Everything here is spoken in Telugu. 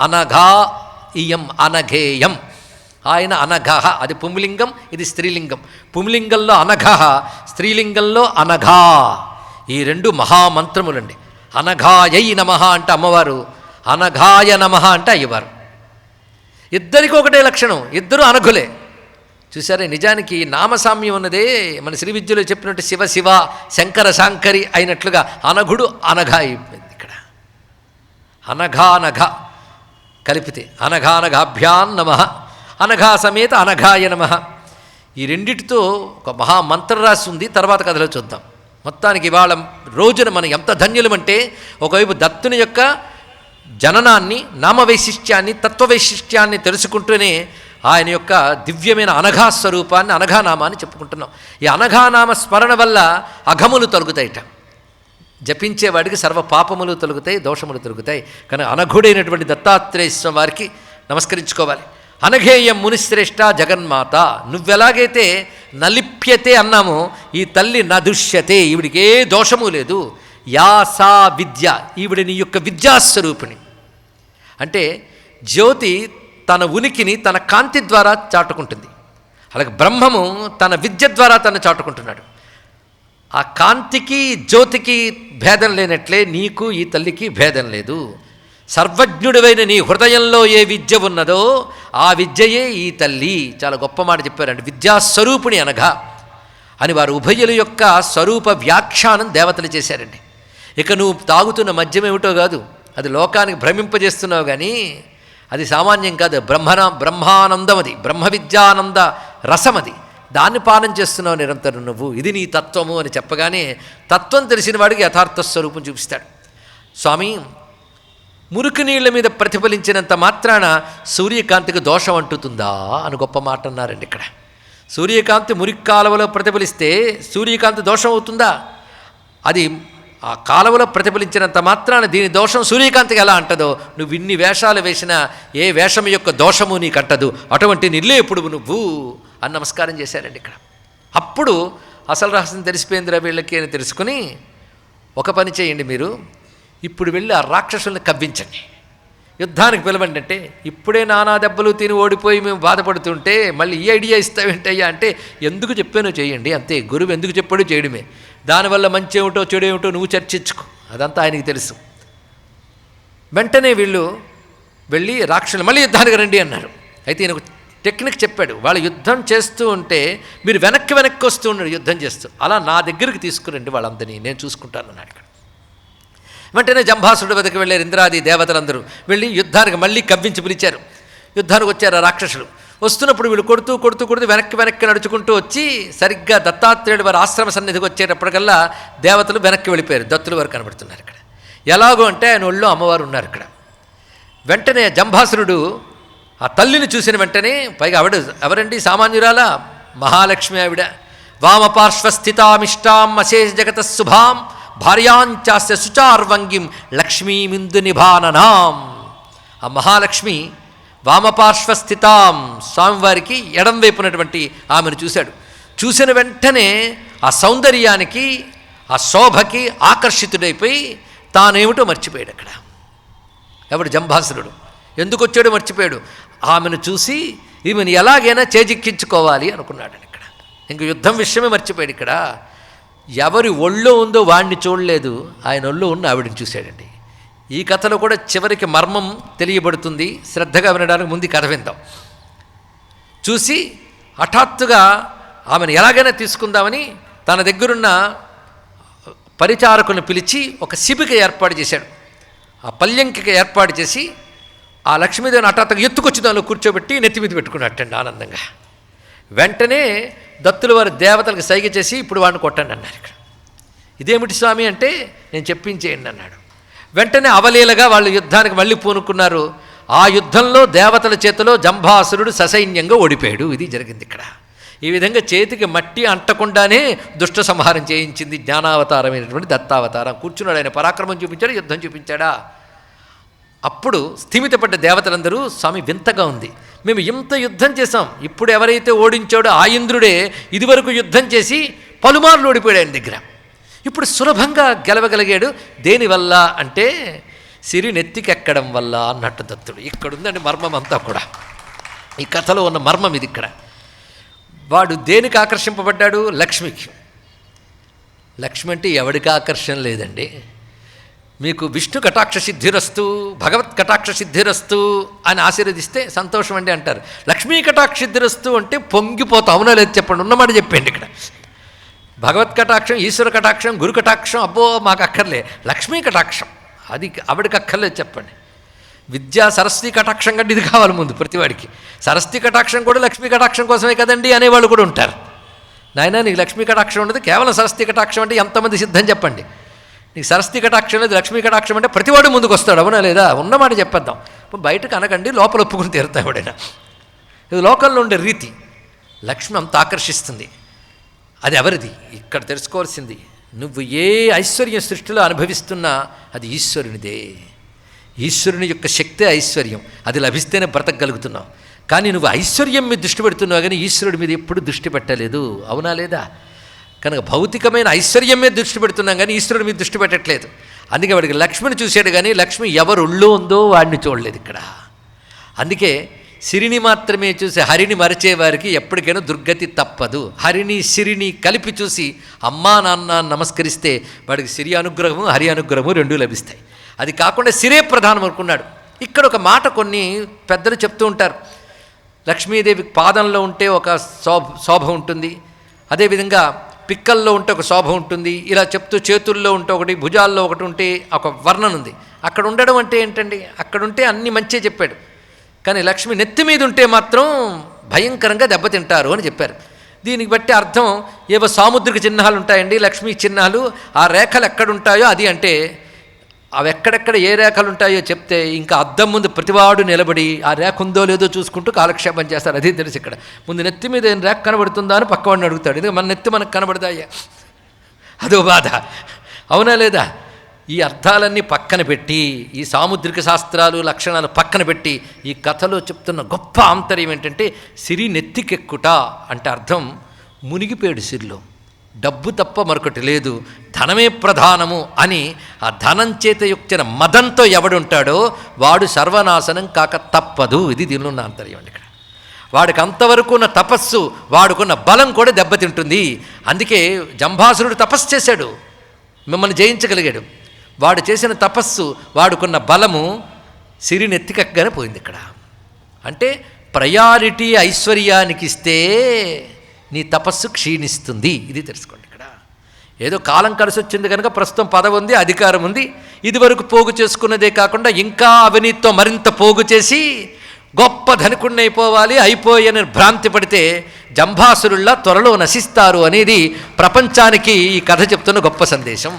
అనఘా ఇయం అనఘేయం. ఆయన అనఘ అది పుంలింగం ఇది స్త్రీలింగం. పుంలింగంలో అనఘ స్త్రీలింగంలో అనఘా. ఈ రెండు మహామంత్రములండి. అనఘాయై నమ అంటే అమ్మవారు అనఘాయ నమ అంటే అయ్యవారు. ఇద్దరికి ఒకటే లక్షణం ఇద్దరు అనఘులే. చూసారే నిజానికి నామసామ్యం ఉన్నదే మన శ్రీ విద్యలో చెప్పినట్టు శివ శివ శంకర శాంకరి అయినట్లుగా అనఘుడు అనఘ అయిపోయింది ఇక్కడ. అనఘానఘ కలిపితే. అనఘానఘాభ్యాన్ నమ. అనఘా సమేత అనఘాయ నమ. ఈ రెండిటితో ఒక మహామంత్ర రాసి ఉంది తర్వాత కథలో చూద్దాం. మొత్తానికి ఇవాళ రోజున మనం ఎంత ధన్యులమంటే ఒకవైపు దత్తుని యొక్క జననాన్ని నామవైశిష్ట్యాన్ని తత్వవైశిష్ట్యాన్ని తెలుసుకుంటూనే ఆయన యొక్క దివ్యమైన అనఘా స్వరూపాన్ని అనఘానామాన్ని చెప్పుకుంటున్నాం. ఈ అనఘానామ స్మరణ వల్ల అఘములు తొలుగుతాయిట. జపించేవాడికి సర్వ పాపములు తొలుగుతాయి దోషములు తొలుగుతాయి. కానీ అనఘుడైనటువంటి దత్తాత్రేయ స్వామి వారికి నమస్కరించుకోవాలి. అనఘేయం మునిశ్రేష్ట జగన్మాత నువ్వెలాగైతే నలిప్యతే అన్నామో ఈ తల్లి నదుష్యతే ఈవిడికి ఏ దోషము లేదు. యాసా విద్య ఈవిడ నీ యొక్క విద్యాస్వరూపిణి. అంటే జ్యోతి తన ఉనికిని తన కాంతి ద్వారా చాటుకుంటుంది. అలాగే బ్రహ్మము తన విద్య ద్వారా తను చాటుకుంటున్నాడు. ఆ కాంతికి జ్యోతికి భేదం లేనట్లే నీకు ఈ తల్లికి భేదం లేదు. సర్వజ్ఞుడివైన నీ హృదయంలో ఏ విద్య ఉన్నదో ఆ విద్యయే ఈ తల్లి. చాలా గొప్ప మాట చెప్పారండి. విద్యాస్వరూపిణి అనగా అని వారు ఉభయుల యొక్క స్వరూప వ్యాఖ్యానం దేవతలు చేశారండి. ఇక నువ్వు తాగుతున్న మద్యం ఏమిటో కాదు. అది లోకానికి భ్రమింపజేస్తున్నావు కానీ అది సామాన్యం కాదు. బ్రహ్మణ బ్రహ్మానందం అది బ్రహ్మ విద్యానంద రసం అది దాన్ని పానం చేస్తున్నావు నిరంతరం నువ్వు. ఇది నీ తత్వము అని చెప్పగానే తత్వం తెలిసిన వాడికి యథార్థ స్వరూపం చూపిస్తాడు. స్వామి మురికి నీళ్ళ మీద ప్రతిఫలించినంత మాత్రాన సూర్యకాంతికి దోషం అంటుతుందా అని గొప్ప మాట అన్నారండి ఇక్కడ. సూర్యకాంతి మురికి కాలువలో ప్రతిఫలిస్తే సూర్యకాంతి దోషం అవుతుందా? అది ఆ కాలువలో ప్రతిఫలించినంత మాత్రాన దీని దోషం సూర్యకాంతికి ఎలా అంటదో నువ్వు ఇన్ని వేషాలు వేసినా ఏ వేషం యొక్క దోషము నీకు అంటదు. అటువంటి ఇప్పుడు నువ్వు. అని నమస్కారం చేశారండి ఇక్కడ. అప్పుడు అసలు రహస్యం తెలిసిపోయిందిరా వీళ్ళకి అని తెలుసుకుని ఒక పని చేయండి మీరు ఇప్పుడు వెళ్ళి ఆ రాక్షసుల్ని కవ్వించండి. యుద్ధానికి పిలవండి అంటే ఇప్పుడే నానా దెబ్బలు తిని ఓడిపోయి మేము బాధపడుతుంటే మళ్ళీ ఈ ఐడియా ఇస్తావేంటయ్యా అంటే ఎందుకు చెప్పానో చేయండి అంతే గురువు ఎందుకు చెప్పాడో చేయడమే. దానివల్ల మంచి ఏమిటో చెడు ఏమిటో నువ్వు చర్చించుకో అదంతా ఆయనకి తెలుసు. వెంటనే వీళ్ళు వెళ్ళి రాక్షసులు మళ్ళీ యుద్ధానికి రండి అన్నారు. అయితే ఈయనకు టెక్నిక్ చెప్పాడు. వాళ్ళు యుద్ధం చేస్తూ ఉంటే మీరు వెనక్కి వెనక్కి వస్తూ ఉన్నాడు యుద్ధం చేస్తూ. అలా నా దగ్గరికి తీసుకురండి వాళ్ళందరినీ. నేను చూసుకుంటాను అన్నాడు ఇక్కడ. వెంటనే జంభాసుడు వద్దకు వెళ్ళారు. ఇంద్రాది దేవతలందరూ వెళ్ళి యుద్ధానికి మళ్ళీ కవ్వించి పిలిచారు. యుద్ధానికి వచ్చారు రాక్షసులు. వస్తున్నప్పుడు వీళ్ళు కొడుతూ కొడుతూ కొడుతూ వెనక్కి వెనక్కి నడుచుకుంటూ వచ్చి సరిగ్గా దత్తాత్రేయుడు వారి ఆశ్రమ సన్నిధికి వచ్చేటప్పటికల్లా దేవతలు వెనక్కి వెళ్ళిపోయారు. దత్తులు వారు కనబడుతున్నారు ఇక్కడ. ఎలాగో అంటే ఆయన ఒళ్ళో అమ్మవారు ఉన్నారు ఇక్కడ. వెంటనే జంభాసురుడు ఆ తల్లిని చూసిన వెంటనే పైగా ఆవిడ ఎవరండి? సామాన్యురాల? మహాలక్ష్మి ఆవిడ. వామపార్శ్వస్థితామిష్టాం అశేష జగత శుభాం భార్యాంచాస్య సుచార్వంగిం లక్ష్మీమిందు నిభాననాం ఆ మహాలక్ష్మి వామపార్శ్వస్థితాం స్వామివారికి ఎడం వైపునటువంటి ఆమెను చూశాడు. చూసిన వెంటనే ఆ సౌందర్యానికి ఆ శోభకి ఆకర్షితుడైపోయి తానేమిటో మర్చిపోయాడు అక్కడ. ఎవడు జంభాసురుడు? ఎందుకు వచ్చాడో మర్చిపోయాడు. ఆమెను చూసి ఈమెను ఎలాగైనా చేజిక్కించుకోవాలి అనుకున్నాడు ఇక్కడ. ఇంక యుద్ధం విషయమే మర్చిపోయాడు ఇక్కడ. ఎవరి ఒళ్ళో ఉందో వాడిని చూడలేదు. ఆయన ఒళ్ళో ఉన్న ఆవిడని చూశాడండి. ఈ కథలో కూడా చివరికి మర్మం తెలియబడుతుంది. శ్రద్ధగా వినడానికి ముందు కథ విందాం. చూసి హఠాత్తుగా ఆమెను ఎలాగైనా తీసుకుందామని తన దగ్గరున్న పరిచారకులను పిలిచి ఒక శిబిక ఏర్పాటు చేశాడు. ఆ పల్యంకిక ఏర్పాటు చేసి ఆ లక్ష్మీదేవిని హఠాత్తుగా ఎత్తుకొచ్చి దానిలో కూర్చోబెట్టి నెత్తి మీద పెట్టుకున్నట్టండి ఆనందంగా. వెంటనే దత్తుల వారి దేవతలకు సైగ చేసి ఇప్పుడు వాడిని కొట్టండి అన్నారు ఇక్కడ. ఇదేమిటి స్వామి అంటే నేను చెప్పించేయండి అన్నాడు. వెంటనే అవలీలగా వాళ్ళు యుద్ధానికి మళ్ళీ పూనుకున్నారు. ఆ యుద్ధంలో దేవతల చేతిలో జంభాసురుడు ససైన్యంగా ఓడిపోయాడు. ఇది జరిగింది ఇక్కడ. ఈ విధంగా చేతికి మట్టి అంటకుండానే దుష్ట సంహారం చేయించింది జ్ఞానావతారమైనటువంటి దత్తావతారం. కూర్చున్నాడు ఆయన పరాక్రమం చూపించాడు యుద్ధం చూపించాడా? అప్పుడు స్థిమితపడ్డ దేవతలందరూ స్వామి వింతగా ఉంది. మేము ఇంత యుద్ధం చేసాం ఇప్పుడు ఎవరైతే ఓడించాడో ఆ ఇంద్రుడే ఇదివరకు యుద్ధం చేసి పలుమార్లు ఓడిపోయాడు ఆయన దగ్గర. ఇప్పుడు సులభంగా గెలవగలిగాడు. దేనివల్ల అంటే సిరి నెత్తికెక్కడం వల్ల అన్నట్టు దత్తుడు. ఇక్కడుందండి మర్మం అంతా కూడా. ఈ కథలో ఉన్న మర్మం ఇది ఇక్కడ. వాడు దేనికి ఆకర్షింపబడ్డాడు? లక్ష్మికి. లక్ష్మి అంటే ఎవడికి ఆకర్షణ లేదండి. మీకు విష్ణు కటాక్ష సిద్ధిరస్తు భగవత్ కటాక్ష సిద్ధిరస్తు అని ఆశీర్వదిస్తే సంతోషం అండి అంటారు. లక్ష్మీ కటాక్ష సిద్ధిరస్తు అంటే పొంగిపోతా అవునా లేదు చెప్పండి ఉన్నమాట చెప్పండి ఇక్కడ. భగవత్ కటాక్షం ఈశ్వర కటాక్షం గురు కటాక్షం అబ్బో మాకు అక్కర్లే. లక్ష్మీ కటాక్షం అది ఆవిడకి అక్కర్లేదు చెప్పండి. విద్యా సరస్వతి కటాక్షం కంటే ఇది కావాలి ముందు ప్రతివాడికి సరస్వతి కటాక్షం కూడా లక్ష్మీ కటాక్షం కోసమే కదండి అనేవాళ్ళు కూడా ఉంటారు. నాయన నీకు లక్ష్మీ కటాక్షం ఉండదు కేవలం సరస్వతి కటాక్షం అంటే ఎంతమంది సిద్ధం చెప్పండి. నీకు సరస్వతి కటాక్షం లేదు లక్ష్మీ కటాక్షం అంటే ప్రతివాడు ముందుకు వస్తాడు అవునా లేదా? ఉన్నమాట చెప్పేద్దాం. బయటకు అనకండి లోపల ఒప్పుకుని తీరుతా ఎవడైనా. ఇది లోకల్లో ఉండే రీతి. లక్ష్మి అంత ఆకర్షిస్తుంది. అది ఎవరిది? ఇక్కడ తెలుసుకోవాల్సింది నువ్వు ఏ ఐశ్వర్యం సృష్టిలో అనుభవిస్తున్నా అది ఈశ్వరునిదే. ఈశ్వరుని యొక్క శక్తే ఐశ్వర్యం. అది లభిస్తేనే బ్రతకగలుగుతున్నావు. కానీ నువ్వు ఐశ్వర్యం మీద దృష్టి పెడుతున్నావు కానీ ఈశ్వరుడి మీద ఎప్పుడు దృష్టి పెట్టలేదు. అవునా లేదా? కనుక భౌతికమైన ఐశ్వర్యం మీద దృష్టి పెడుతున్నాం కానీ ఈశ్వరుడి మీద దృష్టి పెట్టట్లేదు. అందుకే వాడికి లక్ష్మిని చూశాడు కానీ లక్ష్మి ఎవరు ఒళ్ళు ఉందో వాడిని చూడలేదు ఇక్కడ. అందుకే సిరిని మాత్రమే చూసి హరిని మరచేవారికి ఎప్పటికైనా దుర్గతి తప్పదు. హరిని సిరిని కలిపి చూసి అమ్మా నాన్న నమస్కరిస్తే వాడికి సిరి అనుగ్రహము హరి అనుగ్రహము రెండూ లభిస్తాయి. అది కాకుండా సిరే ప్రధానం అనుకున్నాడు. ఇక్కడ ఒక మాట కొన్ని పెద్దలు చెప్తూ ఉంటారు. లక్ష్మీదేవి పాదంలో ఉంటే ఒక శోభ శోభ ఉంటుంది. అదేవిధంగా పిక్కల్లో ఉంటే ఒక శోభ ఉంటుంది ఇలా చెప్తూ చేతుల్లో ఉంటే ఒకటి భుజాల్లో ఒకటి ఉంటే ఒక వర్ణన ఉంది. అక్కడ ఉండడం అంటే ఏంటండి? అక్కడ ఉంటే అన్ని మంచిగా చెప్పాడు. కానీ లక్ష్మి నెత్తి మీద ఉంటే మాత్రం భయంకరంగా దెబ్బతింటారు అని చెప్పారు. దీనికి బట్టి అర్థం ఏవో సాముద్రిక చిహ్నాలు ఉంటాయండి లక్ష్మీ చిహ్నాలు ఆ రేఖలు ఎక్కడుంటాయో అది అంటే అవి ఎక్కడెక్కడ ఏ రేఖలు ఉంటాయో చెప్తే ఇంకా అద్దం ముందు ప్రతివాడు నిలబడి ఆ రేఖ ఉందో లేదో చూసుకుంటూ కాలక్షేపం చేస్తారు. అదే తెలుసు ఇక్కడ. ముందు నెత్తి మీద ఏం రేఖ కనబడుతుందా అని పక్కవాడిని అడుగుతాడు. ఇది మన నెత్తి మనకు కనబడదాయా అదో బాధ. అవునా లేదా? ఈ అర్థాలన్నీ పక్కన పెట్టి ఈ సాముద్రిక శాస్త్రాలు లక్షణాలు పక్కన పెట్టి ఈ కథలో చెప్తున్న గొప్ప ఆంతర్యం ఏంటంటే సిరి నెత్తికెక్కుట అంటే అర్థం మునిగిపోయాడు సిరిలో. డబ్బు తప్ప మరొకటి లేదు. ధనమే ప్రధానము అని ఆ ధనం చేత యుక్తిన మదంతో ఎవడుంటాడో వాడు సర్వనాశనం కాక తప్పదు. ఇది దీనిలో ఉన్న అంతర్యం అండి ఇక్కడ. వాడికి అంతవరకు ఉన్న తపస్సు వాడుకున్న బలం కూడా దెబ్బతింటుంది. అందుకే జంభాసురుడు తపస్సు చేశాడు. మిమ్మల్ని జయించగలిగాడు. వాడు చేసిన తపస్సు వాడుకున్న బలము సిరినెత్తికెక్కగానే పోయింది ఇక్కడ. అంటే ప్రయారిటీ ఐశ్వర్యానికి ఇస్తే నీ తపస్సు క్షీణిస్తుంది. ఇది తెలుసుకోండి ఇక్కడ. ఏదో కాలం కలిసి వచ్చింది కనుక ప్రస్తుతం పదవి ఉంది అధికారం ఉంది. ఇదివరకు పోగు చేసుకున్నదే కాకుండా ఇంకా అవినీతితో మరింత పోగు చేసి గొప్ప ధనికుణ్ణి అయిపోవాలి అయిపోయని భ్రాంతి పడితే జంభాసురుల్లా త్వరలో నశిస్తారు అనేది ప్రపంచానికి ఈ కథ చెప్తున్న గొప్ప సందేశం.